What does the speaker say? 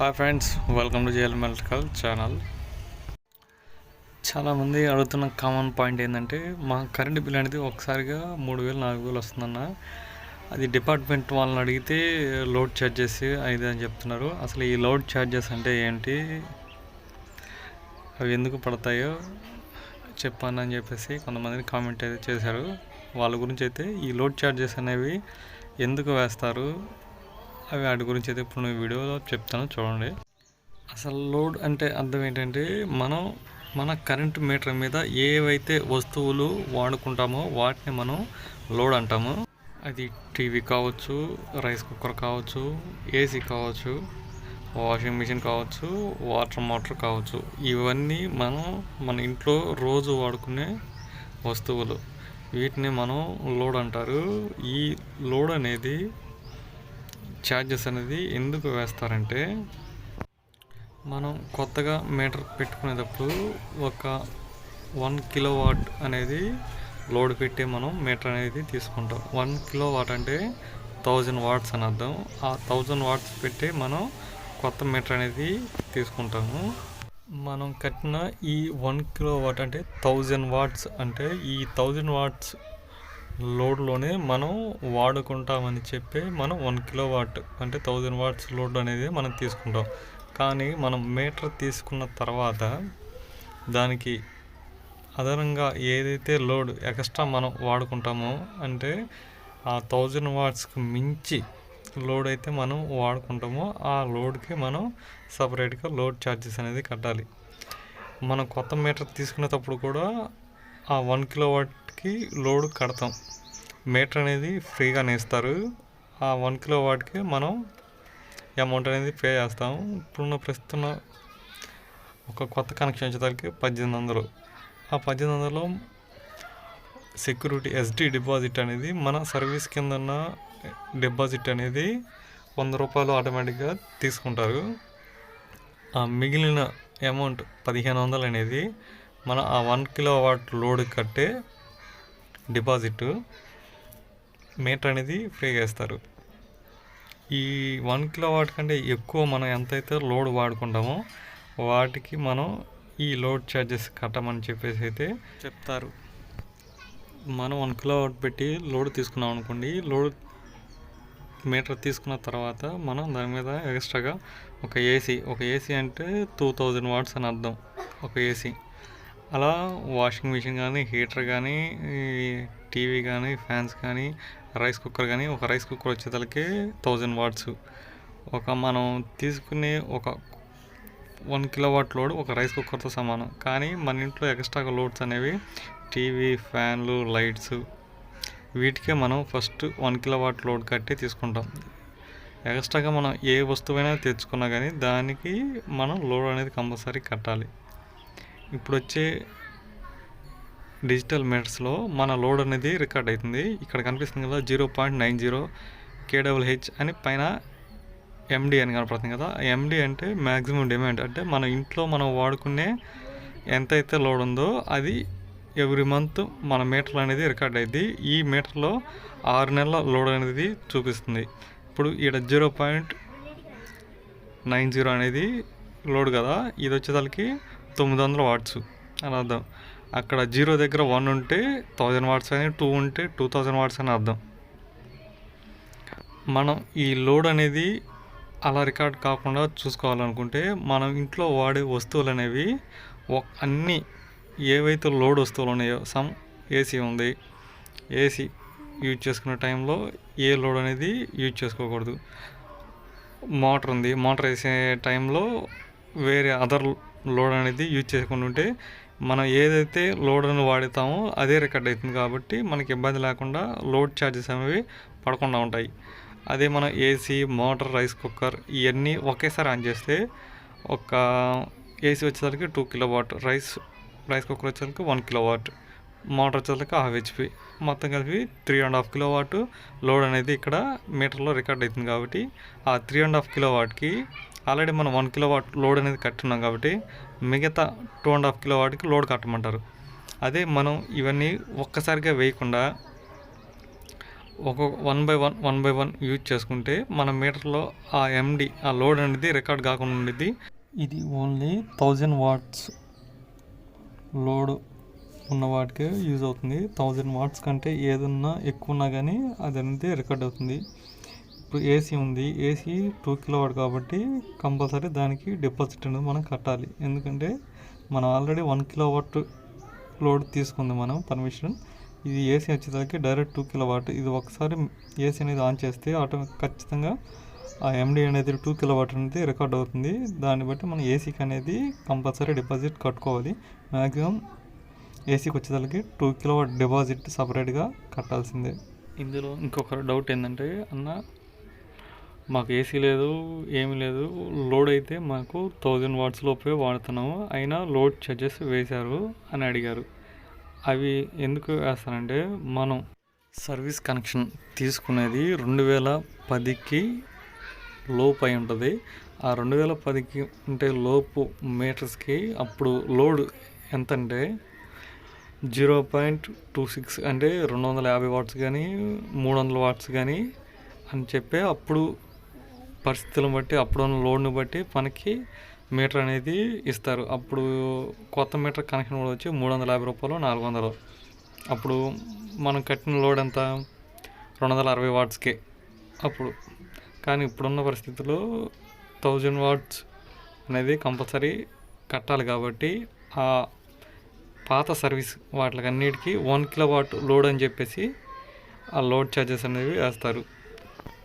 Hi friends welcome to JL మెల్టికల్ channel చాలామంది అడుగుతున్న common point ఏంటంటే మా కరెంట్ బిల్ అనేది ఒకసారిగా మూడు వేలు నాలుగు వేలు వస్తుందన్న. అది డిపార్ట్మెంట్ వాళ్ళని అడిగితే లోడ్ ఛార్జెస్ అది అని చెప్తున్నారు. అసలు ఈ లోడ్ ఛార్జెస్ అంటే ఏంటి? అవి ఎందుకు పడతాయో చెప్పాను అని చెప్పేసి కొంతమందిని కామెంట్ అయితే చేశారు. వాళ్ళ గురించి అయితే ఈ లోడ్ ఛార్జెస్ అనేవి ఎందుకు వేస్తారు? అవి వాటి గురించి అయితే ఇప్పుడు నేను వీడియోలో చెప్తాను చూడండి. అసలు లోడ్ అంటే అర్థం ఏంటంటే మనం మన కరెంట్ మీటర్ మీద ఏవైతే వస్తువులు వాడుకుంటామో వాటిని మనం లోడ్ అంటాము. అది టీవీ కావచ్చు రైస్ కుక్కర్ కావచ్చు ఏసీ కావచ్చు వాషింగ్ మిషన్ కావచ్చు వాటర్ మోటార్ కావచ్చు. ఇవన్నీ మనం మన ఇంట్లో రోజు వాడుకునే వస్తువులు. వీటిని మనం లోడ్ అంటారు. ఈ లోడ్ అనేది ఛార్జెస్ అనేది ఎందుకు వేస్తారంటే మనం కొత్తగా మీటర్ పెట్టుకునేటప్పుడు ఒక వన్ కిలో వాట్ అనేది లోడ్ పెట్టి మనం మీటర్ అనేది తీసుకుంటాం. వన్ కిలో వాట్ అంటే థౌజండ్ వాట్స్ అని అర్థం. ఆ థౌజండ్ వాట్స్ పెట్టి మనం కొత్త మీటర్ అనేది తీసుకుంటాము. మనం కట్టిన ఈ వన్ కిలో వాట్ అంటే థౌజండ్ వాట్స్ అంటే ఈ థౌజండ్ వాట్స్ లోడ్లోనే మనం వాడుకుంటామని చెప్పి మనం వన్ కిలో వాట్ అంటే థౌజండ్ వాట్స్ లోడ్ అనేది మనం తీసుకుంటాం. కానీ మనం మీటర్ తీసుకున్న తర్వాత దానికి అదనంగా ఏదైతే లోడ్ ఎక్స్ట్రా మనం వాడుకుంటామో అంటే ఆ థౌజండ్ వాట్స్కి మించి లోడ్ అయితే మనం వాడుకుంటామో ఆ లోడ్కి మనం సపరేట్గా లోడ్ ఛార్జెస్ అనేది కట్టాలి. మనం కొత్త మీటర్ తీసుకునేటప్పుడు కూడా ఆ వన్ కిలో వాట్కి లోడ్ కడతాం. మీటర్ అనేది ఫ్రీగానే ఇస్తారు ఆ వన్ కిలో వాట్కి మనం అమౌంట్ అనేది పే చేస్తాం. ఇప్పుడున్న ప్రస్తుతం ఒక కొత్త కనెక్షన్ వచ్చేసరికి పద్దెనిమిది వందలు. ఆ పద్దెనిమిది వందలు సెక్యూరిటీ ఎస్డి డిపాజిట్ అనేది మన సర్వీస్ కింద ఉన్న డిపాజిట్ అనేది వంద రూపాయలు ఆటోమేటిక్గా తీసుకుంటారు. ఆ మిగిలిన అమౌంట్ పదిహేను వందలు అనేది మన ఆ వన్ కిలో వాట్ లోడ్ కట్టే డిపాజిట్ మీటర్ అనేది ఫ్రీగా ఇస్తారు ఈ వన్ కిలో వాట్ కంటే ఎక్కువ మనం ఎంతైతే లోడ్ వాడుకుంటామో వాటికి మనం ఈ లోడ్ ఛార్జెస్ కట్టమని చెప్పేసి అయితే చెప్తారు. మనం వన్ కిలో వాట్ పెట్టి లోడ్ తీసుకున్నాం అనుకోండి లోడ్ మీటర్ తీసుకున్న తర్వాత మనం దాని మీద ఎక్స్ట్రాగా ఒక ఏసీ ఒక ఏసీ అంటే టూ థౌజండ్ వాట్స్ అని అర్థం. ఒక ఏసీ అలా వాషింగ్ మిషన్ కానీ హీటర్ కానీ టీవీ కానీ ఫ్యాన్స్ కానీ రైస్ కుక్కర్ కానీ ఒక రైస్ కుక్కర్ వచ్చేసరికి థౌజండ్ వాట్స్. ఒక మనం తీసుకునే ఒక వన్ కిలో వాట్ లోడ్ ఒక రైస్ కుక్కర్తో సమానం. కానీ మన ఇంట్లో ఎక్స్ట్రాగా లోడ్స్ అనేవి టీవీ ఫ్యాన్లు లైట్స్ వీటికే మనం first one kilo watt load కట్టి తీసుకుంటాం. ఎక్స్ట్రాగా మనం ఏ వస్తువైనా తెచ్చుకున్నా కానీ దానికి మనం లోడ్ అనేది కంపల్సరీ కట్టాలి. ఇప్పుడు వచ్చే డిజిటల్ మీటర్స్లో మన లోడ్ అనేది రికార్డ్ అవుతుంది. ఇక్కడ కనిపిస్తుంది కదా zero point nine zero KWH అని పైన ఎండి అని కనపడుతుంది కదా. ఎండి అంటే మ్యాక్సిమం డిమాండ్. అంటే మన ఇంట్లో మనం వాడుకునే ఎంతైతే లోడ్ ఉందో అది ఎవ్రీ మంత్ మన మీటర్ అనేది రికార్డ్ అయింది ఈ మీటర్లో ఆరు నెలల లోడ్ అనేది చూపిస్తుంది. ఇప్పుడు ఈడ జీరో పాయింట్ నైన్ జీరో అనేది లోడ్ కదా. ఇది వచ్చేసరికి తొమ్మిది వందల వాట్స్. అని అర్థం. అక్కడ జీరో దగ్గర వన్ ఉంటే థౌజండ్ వాట్స్ అని టూ ఉంటే టూ థౌజండ్ వాట్స్ అని అర్థం. మనం ఈ లోడ్ అనేది అలా రికార్డ్ కాకుండా చూసుకోవాలనుకుంటే మనం ఇంట్లో వాడే వస్తువులు అనేవి అన్నీ ఏవైతే లోడ్ వస్తువులు ఉన్నాయో సమ్ ఏసీ ఉంది. ఏసీ యూజ్ చేసుకునే టైంలో ఏ లోడ్ అనేది యూజ్ చేసుకోకూడదు. మోటార్ ఉంది. మోటార్ వేసే టైంలో వేరే అదర్ లోడ్ అనేది యూజ్ చేసుకుని ఉంటే మనం ఏదైతే లోడ్ను వాడుతామో అదే రికార్డ్ అవుతుంది కాబట్టి మనకి ఇబ్బంది లేకుండా లోడ్ ఛార్జెస్ అనేవి పడకుండా ఉంటాయి. అదే మనం ఏసీ మోటార్ రైస్ కుక్కర్ ఇవన్నీ ఒకేసారి ఆన్ చేస్తే ఒక ఏసీ వచ్చేసరికి two kilo watt rice rice cooker వచ్చేసరికి వన్ కిలో వాట్ మోటార్ వచ్చేసరికి హాఫ్ హెచ్పి మొత్తం కలిపి three and half kilo watt load అనేది ఇక్కడ మీటర్లో రికార్డ్ అవుతుంది కాబట్టి ఆ త్రీ అండ్ హాఫ్ కిలో వాట్కి ఆల్రెడీ మనం వన్ కిలో వాట్ లోడ్ అనేది కట్టున్నాం కాబట్టి మిగతా టూ అండ్ హాఫ్ కిలో వాట్కి లోడ్ కట్టమంటారు. అదే మనం ఇవన్నీ ఒక్కసారిగా వేయకుండా ఒక one by one one by one use చేసుకుంటే మన మీటర్లో ఆ ఎండి ఆ లోడ్ అనేది రికార్డ్ కాకుండా ఉండేది ఇది ఓన్లీ థౌజండ్ వాట్స్ లోడ్ ఉన్న వాటికే యూజ్ అవుతుంది. థౌజండ్ వాట్స్ కంటే ఏదన్నా ఎక్కువ ఉన్నా కానీ అది అనేది రికార్డ్ అవుతుంది. ఇప్పుడు ఏసీ ఉంది. ఏసీ టూ కిలో వాట్ కాబట్టి కంపల్సరీ దానికి డిపాజిట్ అనేది మనం కట్టాలి. ఎందుకంటే మనం already one kilo watt load తీసుకుంది మనం పర్మిషన్ ఇది ఏసీ వచ్చేసరికి డైరెక్ట్ టూ కిలో వాట్ ఇది ఒకసారి ఏసీ అనేది ఆన్ చేస్తే ఆటో ఖచ్చితంగా ఆ ఎండి అనేది టూ కిలో వాట్ అనేది రికార్డ్ అవుతుంది. దాన్ని బట్టి మనం ఏసీకి అనేది కంపల్సరీ డిపాజిట్ కట్టుకోవాలి. మ్యాక్సిమం ఏసీకి వచ్చేసరికి టూ కిలో వాట్ డిపాజిట్ సపరేట్గా కట్టాల్సిందే. ఇందులో ఇంకొక డౌట్ ఏంటంటే అన్న మాకు ఏసీ లేదు ఏమీ లేదు. లోడ్ అయితే మాకు థౌజండ్ వాట్స్ లోపే వాడుతున్నాము. అయినా లోడ్ ఛార్జెస్ వేశారు అని అడిగారు. అవి ఎందుకు వేస్తారంటే మనం సర్వీస్ కనెక్షన్ తీసుకునేది రెండు వేల పదికి లోపు అయి ఉంటుంది. ఆ రెండు వేల పదికి ఉంటే లోపు మీటర్స్కి అప్పుడు లోడ్ ఎంత అంటే జీరో పాయింట్ టూ సిక్స్ అంటే రెండు వందల యాభై వాట్స్ కానీ మూడు వందల వాట్స్ కానీ అని చెప్పే అప్పుడు పరిస్థితులను బట్టి అప్పుడు ఉన్న లోడ్ని బట్టి మనకి మీటర్ అనేది ఇస్తారు. అప్పుడు కొత్త మీటర్ కనెక్షన్ కూడా వచ్చి మూడు వందల యాభై రూపాయలు నాలుగు వందలు అప్పుడు మనం కట్టిన లోడ్ ఎంత? రెండు వందల అరవై వాట్స్కే అప్పుడు. కానీ ఇప్పుడున్న పరిస్థితుల్లో థౌజండ్ వాట్స్ అనేది కంపల్సరీ కట్టాలి కాబట్టి ఆ పాత సర్వీస్ వాటికి అన్నిటికీ వన్ కిలో వాట్ లోడ్ అని చెప్పేసి ఆ లోడ్ ఛార్జెస్ అనేవి వేస్తారు.